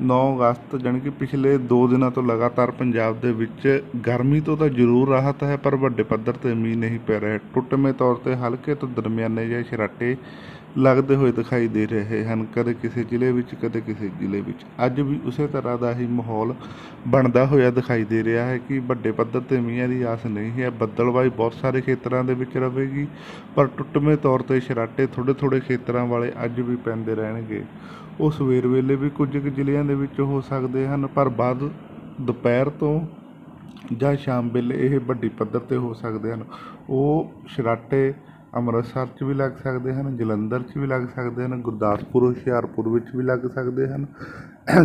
9 ਅਗਸਤ, ਜਾਣੀ ਕਿ ਪਿਛਲੇ 2 ਦਿਨਾਂ ਤੋਂ ਲਗਾਤਾਰ ਪੰਜਾਬ ਦੇ ਵਿੱਚ ਗਰਮੀ ਤੋਂ ਤਾਂ ਜ਼ਰੂਰ ਰਾਹਤ ਹੈ, ਪਰ ਵੱਡੇ ਪੱਧਰ ਤੇ ਮੀਂਹ ਨਹੀਂ ਪੈ ਰਿਹਾ। ਟੁੱਟਵੇਂ ਤੌਰ ਤੇ ਹਲਕੇ ਤੋਂ ਦਰਮਿਆਨੇ ਜਿਹੇ ਛਰਾਟੇ ਲੱਗਦੇ ਹੋਏ ਦਿਖਾਈ ਦੇ ਰਹੇ ਹਨ, ਕਦੇ ਕਿਸੇ ਜ਼ਿਲ੍ਹੇ ਵਿੱਚ, ਕਦੇ ਕਿਸੇ ਜ਼ਿਲ੍ਹੇ ਵਿੱਚ। ਅੱਜ ਵੀ ਉਸੇ ਤਰ੍ਹਾਂ ਦਾ ਹੀ ਮਾਹੌਲ ਬਣਦਾ ਹੋਇਆ ਦਿਖਾਈ ਦੇ ਰਿਹਾ ਹੈ ਕਿ ਵੱਡੇ ਪੱਧਰ ਤੇ ਮੀਂਹਾਂ ਦੀ ਆਸ ਨਹੀਂ ਹੈ। ਬੱਦਲਬਾਈ ਬਹੁਤ ਸਾਰੇ ਖੇਤਰਾਂ ਦੇ ਵਿੱਚ ਰਹੇਗੀ ਪਰ ਟੁੱਟਵੇਂ ਤੌਰ ਤੇ ਛਰਾਟੇ ਥੋੜ੍ਹੇ ਥੋੜ੍ਹੇ ਖੇਤਰਾਂ ਵਾਲੇ ਅੱਜ ਵੀ ਪੈਂਦੇ ਰਹਿਣਗੇ। ਉਹ ਸਵੇਰ ਵੇਲੇ ਵੀ ਕੁਝ ਕੁ ਜ਼ਿਲ੍ਹਿਆਂ ਦੇ ਵਿੱਚ ਹੋ ਸਕਦੇ ਹਨ, ਪਰ ਬਾਅਦ ਦੁਪਹਿਰ ਤੋਂ ਜਾਂ ਸ਼ਾਮ ਵੇਲੇ ਇਹ ਵੱਡੀ ਪੱਧਰ ਤੇ ਹੋ ਸਕਦੇ ਹਨ। ਉਹ ਸ਼ਰਾਟੇ ਅੰਮ੍ਰਿਤਸਰ 'ਚ ਵੀ ਲੱਗ ਸਕਦੇ ਹਨ, ਜਲੰਧਰ 'ਚ ਵੀ ਲੱਗ ਸਕਦੇ ਹਨ, ਗੁਰਦਾਸਪੁਰ, ਹੁਸ਼ਿਆਰਪੁਰ ਵਿੱਚ ਵੀ ਲੱਗ ਸਕਦੇ ਹਨ।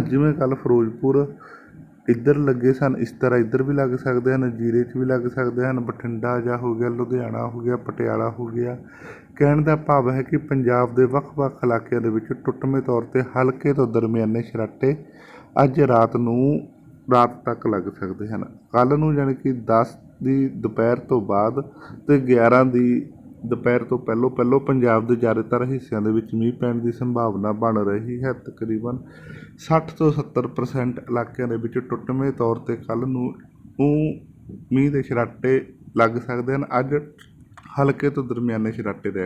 ਜਿਵੇਂ ਕੱਲ ਫਿਰੋਜ਼ਪੁਰ ਇੱਧਰ ਲੱਗੇ ਸਨ, ਇਸ ਤਰ੍ਹਾਂ ਇੱਧਰ ਵੀ ਲੱਗ ਸਕਦੇ ਹਨ, ਜੀਰੇ 'ਚ ਵੀ ਲੱਗ ਸਕਦੇ ਹਨ, ਬਠਿੰਡਾ ਜਾਂ ਹੋ ਗਿਆ, ਲੁਧਿਆਣਾ ਹੋ ਗਿਆ, ਪਟਿਆਲਾ ਹੋ ਗਿਆ। ਕਹਿਣ ਦਾ ਭਾਵ ਹੈ ਕਿ ਪੰਜਾਬ ਦੇ ਵੱਖ-ਵੱਖ ਇਲਾਕਿਆਂ ਦੇ ਵਿੱਚ ਟੁੱਟਵੇਂ ਤੌਰ ਤੇ ਹਲਕੇ ਤੋਂ ਦਰਮਿਆਨੇ ਸ਼ਰਾਟੇ ਅੱਜ ਰਾਤ ਨੂੰ, ਰਾਤ ਤੱਕ ਲੱਗ ਸਕਦੇ ਹਨ। ਕੱਲ ਨੂੰ ਜਾਣੀ ਕਿ 10 ਦੀ ਦੁਪਹਿਰ ਤੋਂ ਬਾਅਦ ਤੇ 11 ਦੀ ਦੁਪਹਿਰ ਤੋਂ ਪਹਿਲੋਂ ਪਹਿਲੋਂ ਪੰਜਾਬ ਦੇ ਜ਼ਿਆਦਾਤਰ ਹਿੱਸਿਆਂ ਦੇ ਵਿੱਚ ਮੀਂਹ ਪੈਣ ਦੀ ਸੰਭਾਵਨਾ ਬਣ ਰਹੀ ਹੈ। ਤਕਰੀਬਨ 60 ਤੋਂ 70% ਇਲਾਕਿਆਂ ਦੇ ਵਿੱਚ ਟੁੱਟਵੇਂ ਤੌਰ ਤੇ ਕੱਲ ਨੂੰ ਨੂੰ ਮੀਂਹ ਦੇ ਛਰਾਟੇ ਲੱਗ ਸਕਦੇ ਹਨ। ਅੱਜ ਹਲਕੇ ਤੋਂ ਦਰਮਿਆਨੇ ਛਰਾਟੇ ਰਹਿ